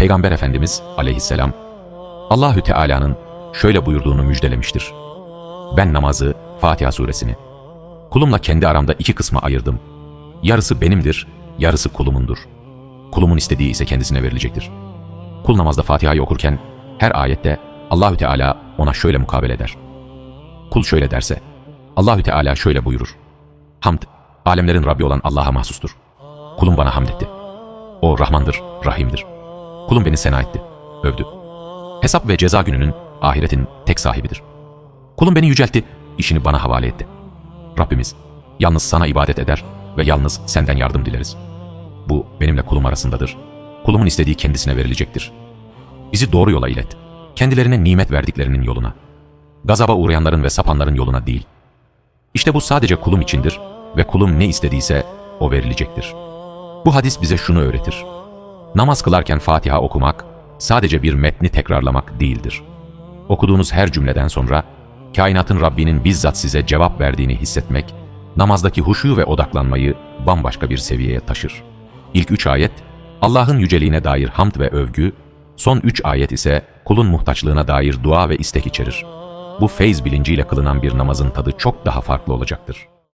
Peygamber Efendimiz aleyhisselam Allahü Teala'nın şöyle buyurduğunu müjdelemiştir. Ben namazı, Fatiha suresini kulumla kendi aramda iki kısma ayırdım. Yarısı benimdir, yarısı kulumundur. Kulumun istediği ise kendisine verilecektir. Kul namazda Fatiha'yı okurken her ayette Allahü Teala ona şöyle mukabele eder. Kul şöyle derse, Allahü Teala şöyle buyurur. Hamd, alemlerin Rabbi olan Allah'a mahsustur. Kulum bana hamd etti. O Rahmandır, Rahim'dir. Kulum beni sena etti, övdü. Hesap ve ceza gününün, ahiretin tek sahibidir. Kulum beni yüceltti, işini bana havale etti. Rabbimiz, yalnız sana ibadet eder ve yalnız senden yardım dileriz. Bu benimle kulum arasındadır. Kulumun istediği kendisine verilecektir. Bizi doğru yola ilet. Kendilerine nimet verdiklerinin yoluna. Gazaba uğrayanların ve sapanların yoluna değil. İşte bu sadece kulum içindir ve kulum ne istediyse o verilecektir. Bu hadis bize şunu öğretir. Namaz kılarken Fatiha okumak sadece bir metni tekrarlamak değildir. Okuduğunuz her cümleden sonra kainatın Rabbinin bizzat size cevap verdiğini hissetmek, namazdaki huşu ve odaklanmayı bambaşka bir seviyeye taşır. İlk üç ayet, Allah'ın yüceliğine dair hamd ve övgü, son üç ayet ise kulun muhtaçlığına dair dua ve istek içerir. Bu feyz bilinciyle kılınan bir namazın tadı çok daha farklı olacaktır.